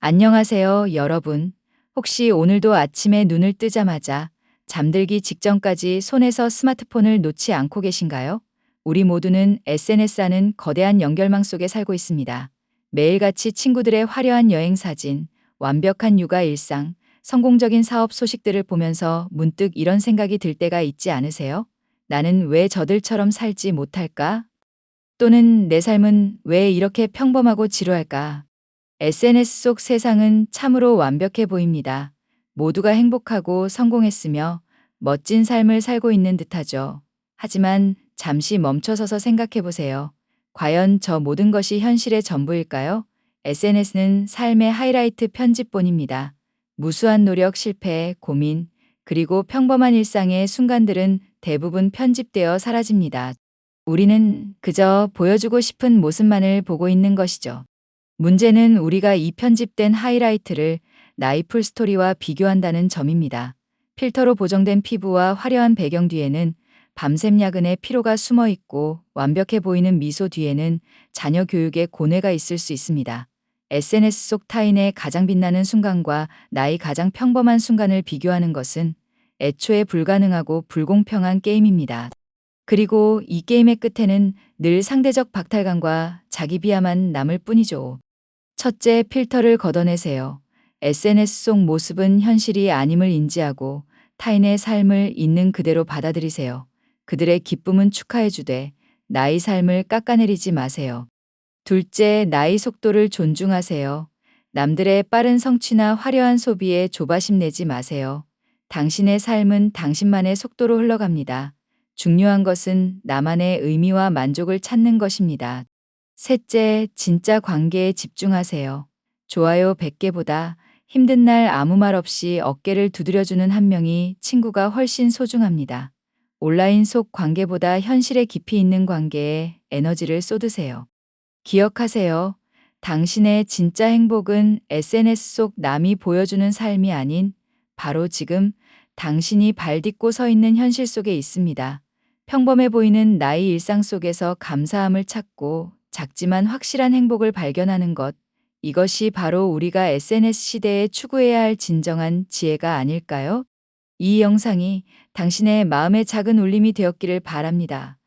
안녕하세요, 여러분. 혹시 오늘도 아침에 눈을 뜨자마자 잠들기 직전까지 손에서 스마트폰을 놓지 않고 계신가요? 우리 모두는 SNS라는 거대한 연결망 속에 살고 있습니다. 매일같이 친구들의 화려한 여행 사진, 완벽한 육아 일상, 성공적인 사업 소식들을 보면서 문득 이런 생각이 들 때가 있지 않으세요? 나는 왜 저들처럼 살지 못할까? 또는 내 삶은 왜 이렇게 평범하고 지루할까? SNS 속 세상은 참으로 완벽해 보입니다. 모두가 행복하고 성공했으며 멋진 삶을 살고 있는 듯하죠. 하지만 잠시 멈춰서서 생각해 보세요. 과연 저 모든 것이 현실의 전부일까요? SNS는 삶의 하이라이트 편집본입니다. 무수한 노력, 실패, 고민, 그리고 평범한 일상의 순간들은 대부분 편집되어 사라집니다. 우리는 그저 보여주고 싶은 모습만을 보고 있는 것이죠. 문제는 우리가 이 편집된 하이라이트를 나이 풀 스토리와 비교한다는 점입니다. 필터로 보정된 피부와 화려한 배경 뒤에는 밤샘 야근의 피로가 숨어 있고 완벽해 보이는 미소 뒤에는 자녀 교육의 고뇌가 있을 수 있습니다. SNS 속 타인의 가장 빛나는 순간과 나의 가장 평범한 순간을 비교하는 것은 애초에 불가능하고 불공평한 게임입니다. 그리고 이 게임의 끝에는 늘 상대적 박탈감과 자기 비하만 남을 뿐이죠. 첫째, 필터를 걷어내세요. SNS 속 모습은 현실이 아님을 인지하고 타인의 삶을 있는 그대로 받아들이세요. 그들의 기쁨은 축하해주되 나의 삶을 깎아내리지 마세요. 둘째, 나의 속도를 존중하세요. 남들의 빠른 성취나 화려한 소비에 조바심 내지 마세요. 당신의 삶은 당신만의 속도로 흘러갑니다. 중요한 것은 나만의 의미와 만족을 찾는 것입니다. 셋째, 진짜 관계에 집중하세요. 좋아요 100개보다 힘든 날 아무 말 없이 어깨를 두드려주는 한 명이 친구가 훨씬 소중합니다. 온라인 속 관계보다 현실의 깊이 있는 관계에 에너지를 쏟으세요. 기억하세요. 당신의 진짜 행복은 SNS 속 남이 보여주는 삶이 아닌 바로 지금 당신이 발 딛고 서 있는 현실 속에 있습니다. 평범해 보이는 나의 일상 속에서 감사함을 찾고 작지만 확실한 행복을 발견하는 것. 이것이 바로 우리가 SNS 시대에 추구해야 할 진정한 지혜가 아닐까요? 이 영상이 당신의 마음의 작은 울림이 되었기를 바랍니다.